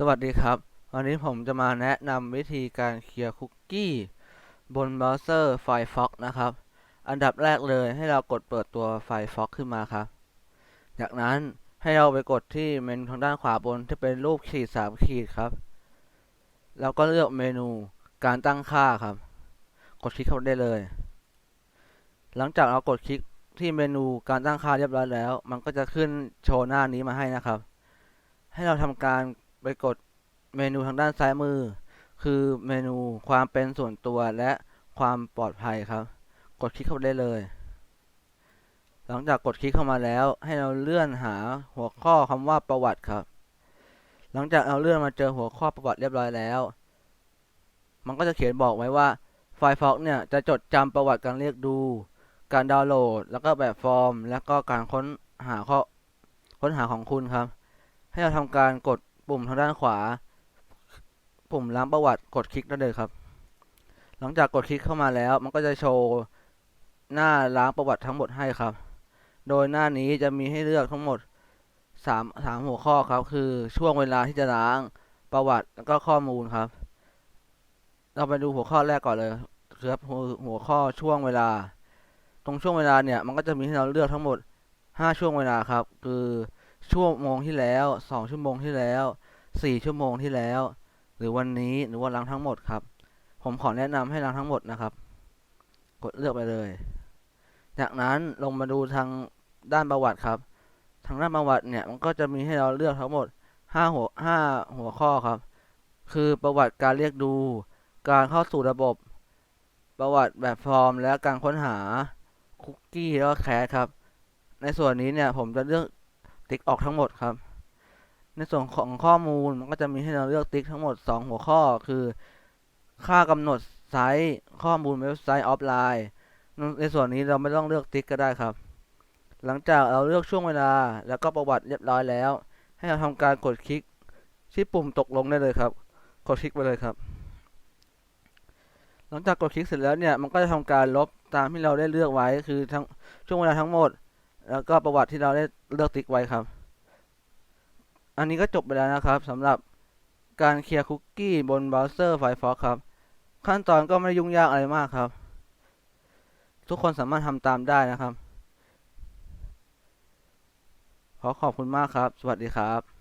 สวัสดีครับ วันนี้ผมจะมาแนะนำวิธีการเคลียร์คุกกี้บนเบราว์เซอร์ Firefox นะครับ อันดับแรกเลยให้เรากดเปิดตัว Firefox ขึ้นมาครับ จากนั้นให้เราไปกดที่เมนูทางด้านขวาบนที่เป็นรูปขีดสามขีดครับ แล้วก็เลือกเมนูการตั้งค่าครับ กดคลิกเข้าไปได้เลย หลังจากเรากดคลิกที่เมนูการตั้งค่าเรียบร้อยแล้ว มันก็จะขึ้นโชว์หน้านี้มาให้นะครับ ให้เราทำการ ไปกดเมนูทางด้านซ้ายมือ คือเมนูความเป็นส่วนตัวและความปลอดภัยครับ กดคลิกเข้าไปได้เลย หลังจากกดคลิกเข้ามาแล้ว ให้เราเลื่อนหาหัวข้อคำว่าประวัติครับ หลังจากเราเลื่อนมาเจอหัวข้อประวัติเรียบร้อยแล้ว มันก็จะเขียนบอกไว้ว่า Firefox เนี่ยจะจดจำประวัติการเรียกดู การดาวน์โหลด แล้วก็แบบฟอร์ม แล้วก็การค้นหาข้อค้นหาของคุณครับ ให้เราทำการกด ปุ่มทางด้านขวา ปุ่มล้างประวัติกดคลิกได้เลยครับ หลังจากกดคลิกเข้ามาแล้ว มันก็จะโชว์หน้าล้างประวัติทั้งหมดให้ครับ โดยหน้านี้จะมีให้เลือกทั้งหมดสามสามหัวข้อครับ คือช่วงเวลาที่จะล้างประวัติแล้วก็ข้อมูลครับ เราไปดูหัวข้อแรกก่อนเลยครับหัวหัวข้อช่วงเวลา ตรงช่วงเวลาเนี่ยมันก็จะมีให้เราเลือกทั้งหมดห้าช่วงเวลาครับ คือ ชั่วโมงที่แล้วสองชั่วโมงที่แล้วสี่ชั่วโมงที่แล้ว หรือวันนี้หรือว่าล้างทั้งหมดครับ ผมขอแนะนำให้ล้างทั้งหมดนะครับ กดเลือกไปเลย จากนั้นลงมาดูทางด้านประวัติครับ ทางด้านประวัติเนี่ยมันก็จะมีให้เราเลือกทั้งหมดห้าหัวห้าหัวข้อครับ คือประวัติการเรียกดู การเข้าสู่ระบบ ประวัติแบบฟอร์ม และการค้นหาคุกกี้แล้วก็แคสครับ ในส่วนนี้เนี่ยผมจะเลือก ติ๊กออกทั้งหมดครับ ในส่วนของข้อมูลมันก็จะมีให้เราเลือกติ๊กทั้งหมด 2 หัวข้อคือ ค่ากำหนดไซต์ข้อมูลเว็บไซต์ออฟไลน์ ในส่วนนี้เราไม่ต้องเลือกติ๊กก็ได้ครับ หลังจากเราเลือกช่วงเวลาแล้วก็ประวัติเรียบร้อยแล้ว ให้เราทำการกดคลิกที่ปุ่มตกลงได้เลยครับ กดคลิกไปเลยครับหลังจากกดคลิกเสร็จแล้วเนี่ย มันก็จะทำการลบตามที่เราได้เลือกไว้ คือทั้งช่วงเวลาทั้งหมด แล้วก็ประวัติที่เราได้เลือกติ๊กไว้ครับ อันนี้ก็จบไปแล้วนะครับสำหรับการเคลียร์คุกกี้บนเบราว์เซอร์ Firefox ครับ ขั้นตอนก็ไม่ได้ยุ่งยากอะไรมากครับ ทุกคนสามารถทำตามได้นะครับ ขอขอบคุณมากครับ สวัสดีครับ